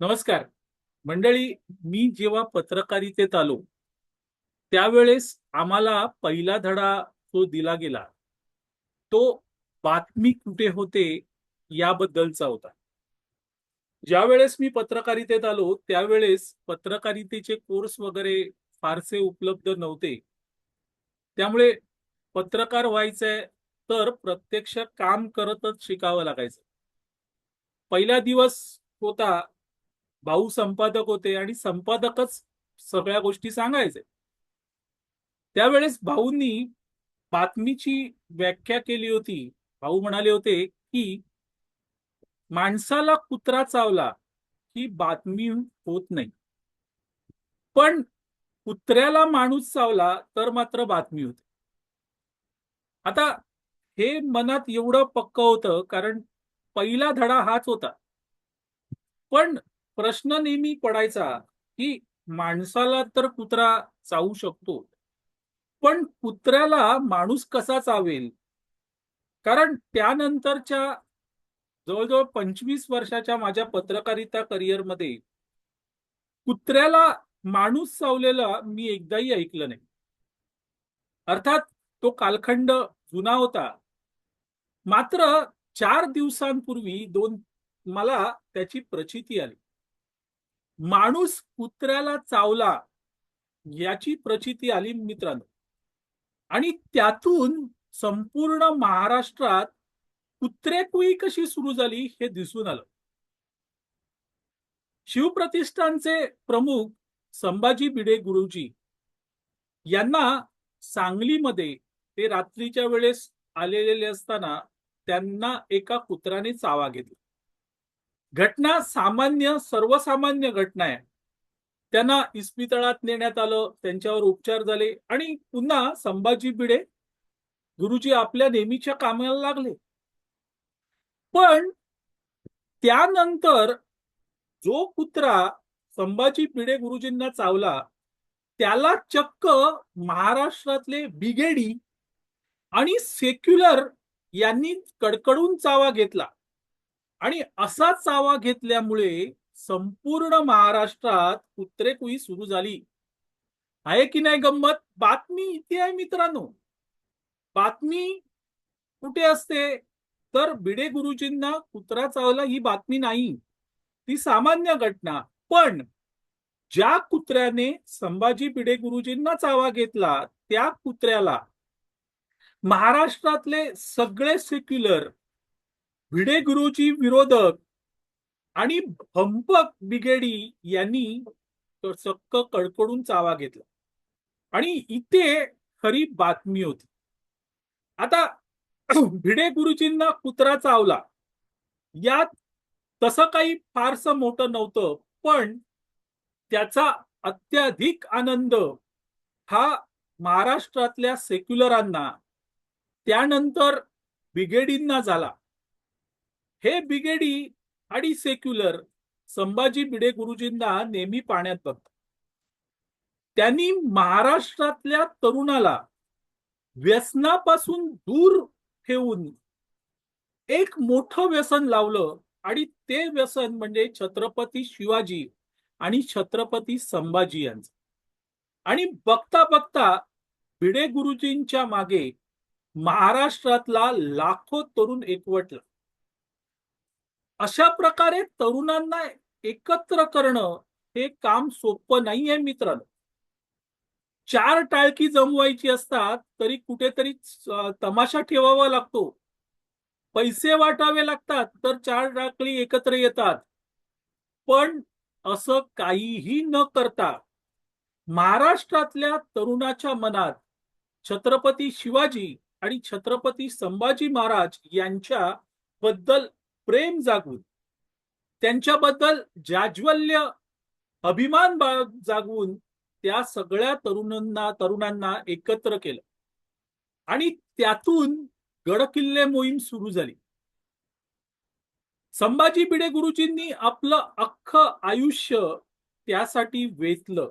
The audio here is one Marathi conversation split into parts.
नमस्कार. मंडळी मी जेव्हा पत्रकारितेत आलो त्यावेळेस आम्हाला पहिला धडा जो दिला गेला तो बातमी कुठे होते याबद्दलचा होता. ज्यावेळेस मी पत्रकारितेत आलो त्यावेळेस पत्रकारितेचे कोर्स वगैरे फारसे उपलब्ध नव्हते. त्यामुळे पत्रकार व्हायचंय तर प्रत्यक्ष काम करतच शिकावं लागायचं. पहिला दिवस होता भाऊ संपादक होते आणि संपादकच सगळ्या गोष्टी सांगायचे. त्यावेळेस भाऊंनी बातमीची व्याख्या केली होती. भाऊ म्हणाले होते की माणसाला कुत्रा चावला की बातमी होत नाही. पण कुत्र्याला माणूस चावला तर मात्र बातमी होते. आता हे मनात एवढं पक्क होतं कारण पहिला धडा हाच होता. पण प्रश्न नेहमी पडायचा की माणसाला तर कुत्रा चावू शकतो पण कुत्र्याला माणूस कसा चावेल? कारण त्यानंतरच्या जवळजवळ पंचवीस वर्षाच्या माझ्या पत्रकारिता करिअरमध्ये कुत्र्याला माणूस चावलेला मी एकदाही ऐकलं नाही. अर्थात तो कालखंड जुना होता. मात्र चार दिवसांपूर्वी दोन मला त्याची प्रचिती आली. माणूस कुत्र्याला चावला याची प्रचिती आली मित्रांनो. आणि त्यातून संपूर्ण महाराष्ट्रात कुत्रेकुई कशी सुरू झाली हे दिसून आलं. शिवप्रतिष्ठानचे प्रमुख संभाजी भिडे गुरुजी यांना सांगलीमध्ये ते रात्रीच्या वेळेस आलेले असताना त्यांना एका कुत्र्याने चावा घेतला. घटना सामान्य सर्वसामान्य घटना आहे. त्यांना इस्पितळात नेण्यात आलं त्यांच्यावर उपचार झाले आणि पुन्हा संभाजी भिडे गुरुजी आपल्या नेहमीच्या कामाला लागले. पण त्यानंतर जो कुत्रा संभाजी भिडे गुरुजींना चावला त्याला चक्क महाराष्ट्रातले बिगेडी आणि सेक्युलर यांनी कडकडून चावा घेतला. आणि असा चावा घेतल्यामुळे संपूर्ण महाराष्ट्रात कुत्रेकुई सुरू झाली. आहे की नाही गंमत? बातमी इथे आहे मित्रांनो. बातमी कुठे असते? तर बिडे गुरुजींना कुत्रा चावला ही बातमी नाही. ती सामान्य घटना. पण ज्या कुत्र्याने संभाजी भिडे गुरुजींना चावा घेतला त्या कुत्र्याला महाराष्ट्रातले सगळे सेक्युलर भिडे गुरुजी विरोधक आणि भंपक बिगेडी यांनी चक्क कडकडून चावा घेतला. आणि इथे खरी बातमी होती. आता भिडे गुरुजींना कुत्रा चावला. यात तसं काही फारसं मोठं नव्हतं पण त्याचा अत्याधिक आनंद हा महाराष्ट्रातल्या सेक्युलरांना त्यानंतर बिगेडींना झाला. हे बिगेडी आणि सेक्युलर संभाजी भिडे गुरुजींना नेहमी पाण्यात बघतात. त्यांनी महाराष्ट्रातल्या तरुणाला व्यसनापासून दूर ठेवून एक मोठं व्यसन लावलं आणि ते व्यसन म्हणजे छत्रपती शिवाजी आणि छत्रपती संभाजी यांचं. आणि बघता बघता भिडे गुरुजींच्या मागे महाराष्ट्रातला लाखो तरुण एकवटला. अशा प्रकारे तरुणांना एकत्र करणं हे काम सोपं नाहीये मित्रांनो. चार टाळकी जमवायची असतात तरी कुठेतरी तमाशा ठेवावा लागतो. पैसे वाटावे लागतात तर चार टाकली एकत्र येतात. पण असं काहीही न करता महाराष्ट्रातल्या तरुणाच्या मनात छत्रपती शिवाजी आणि छत्रपती संभाजी महाराज यांच्या बद्दल प्रेम जागवून त्यांच्याबद्दल जाज्वल्य अभिमान जागवून त्या सगळ्या तरुणांना तरुणांना एकत्र केलं. आणि त्यातून गडकिल्ले मोहीम सुरू झाली. संभाजी भिडे गुरुजींनी आपलं अख्खं आयुष्य त्यासाठी वेचलं.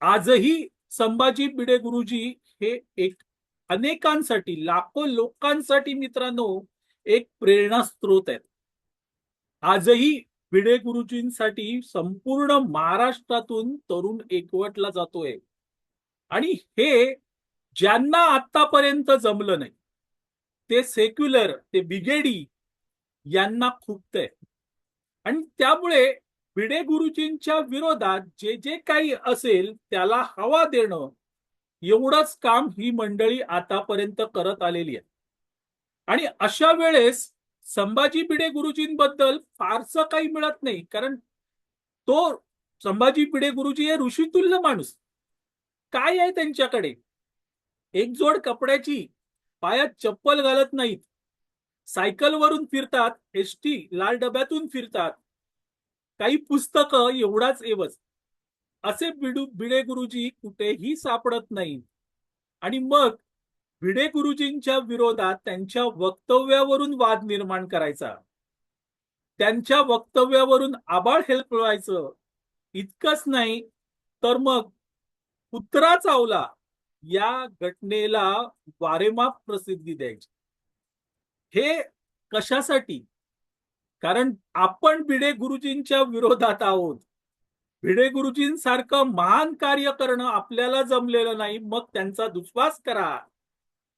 आजही संभाजी भिडे गुरुजी हे एक अनेकांसाठी लाखो लोकांसाठी मित्रांनो एक प्रेरणा स्त्रोत आहेत. आजही भिडे गुरुजींसाठी संपूर्ण महाराष्ट्रातून तरुण एकवटला जातोय. आणि हे ज्यांना आतापर्यंत जमलं नाही ते सेक्युलर ते बिगेडी यांना खुपतंय आणि त्यामुळे भिडे गुरुजींच्या विरोधात जे जे काही असेल त्याला हवा देणं एवढंच काम ही मंडळी आतापर्यंत करत आलेली आहे आणि अशा वेळेस संभाजी भिडे गुरुजींबद्दल फारसं काही मिळत नाही. कारण तो संभाजी भिडे गुरुजी हे ऋषितुल्य माणूस. काय आहे त्यांच्याकडे? एक जोड कपड्याची पायात चप्पल घालत नाहीत. सायकलवरून फिरतात एस टी लाल डब्यातून फिरतात. काही पुस्तकं एवढाच एवच असे बिडू भिडे गुरुजी कुठेही सापडत नाही आणि मग भिडे गुरुजींच्या विरोधात त्यांच्या वक्तव्यावरून वाद निर्माण करायचा. त्यांच्या वक्तव्यावरून आबाळ हेल्प व्हायचं इतकंच नाही तर मग कुत्रा चावला या घटनेला वारेमाप प्रसिद्धी द्यायची. हे कशासाठी? कारण आपण भिडे गुरुजींच्या विरोधात आहोत. भिडे गुरुजींसारखं महान कार्य करणं आपल्याला जमलेलं नाही मग त्यांचा दुस्वास करा.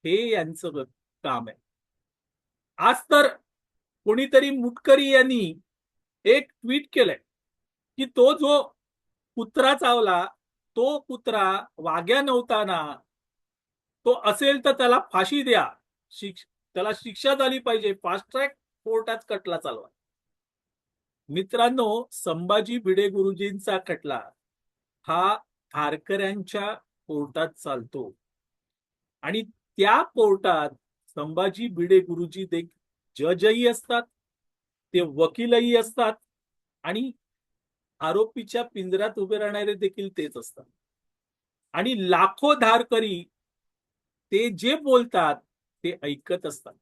हे यांचं काम आहे. आज तर कोणीतरी मुटकरी यांनी एक ट्विट केलंय की तो जो कुत्रा चावला तो कुत्रा वाग्या नव्हताना तो असेल तर त्याला फाशी द्या. शिक्ष त्याला शिक्षा झाली पाहिजे. फास्ट ट्रॅक कोर्टात कटला चालवा मित्रांनो संभाजी भिडे गुरुजींचा खटला हा धारकऱ्यांच्या कोर्टात चालतो. आणि त्या कोर्टात संभाजी भिडे गुरुजी देख जजही असतात ते वकीलही असतात आणि आरोपीच्या पिंजऱ्यात उभे राहणारे देखील तेच असतात. आणि लाखो धारकरी ते जे बोलतात ते ऐकत असतात.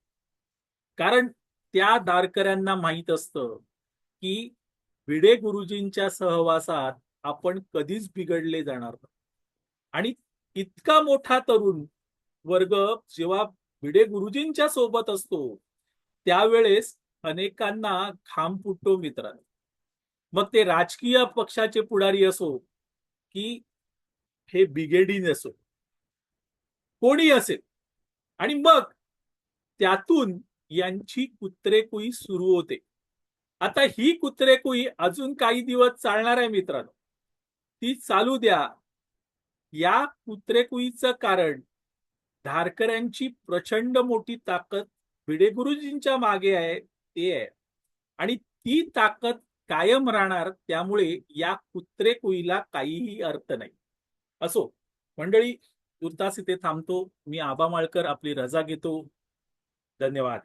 कारण त्या धारकऱ्यांना माहीत असतं की भिडे गुरुजींच्या सहवासात आपण कधीच बिघडले जाणार नाही. आणि इतका मोठा तरुण वर्ग जेव्हा भिडे गुरुजींच्या सोबत असतो त्यावेळेस अनेकांना घाम फुटतो मित्रांनो. मग ते राजकीय पक्षाचे पुढारी असो की हे बिगेडीन असो. कोणी असेल? आणि मग त्यातून यांची कुत्रेकुई सुरू होते. आता ही कुत्रेकुई अजून काही दिवस चालणार आहे मित्रांनो. ती चालू द्या. या कुत्रेकुईचं कारण धारकऱ्यांची प्रचंड मोठी ताकद भिडे गुरुजींच्या मागे आहे ते आहे. आणि ती ताकद कायम राहणार त्यामुळे या कुत्रे कुईला काहीही अर्थ नाही. असो मंडळी तुर्तास इथे थांबतो. मी आबा माळकर आपली रजा घेतो. धन्यवाद.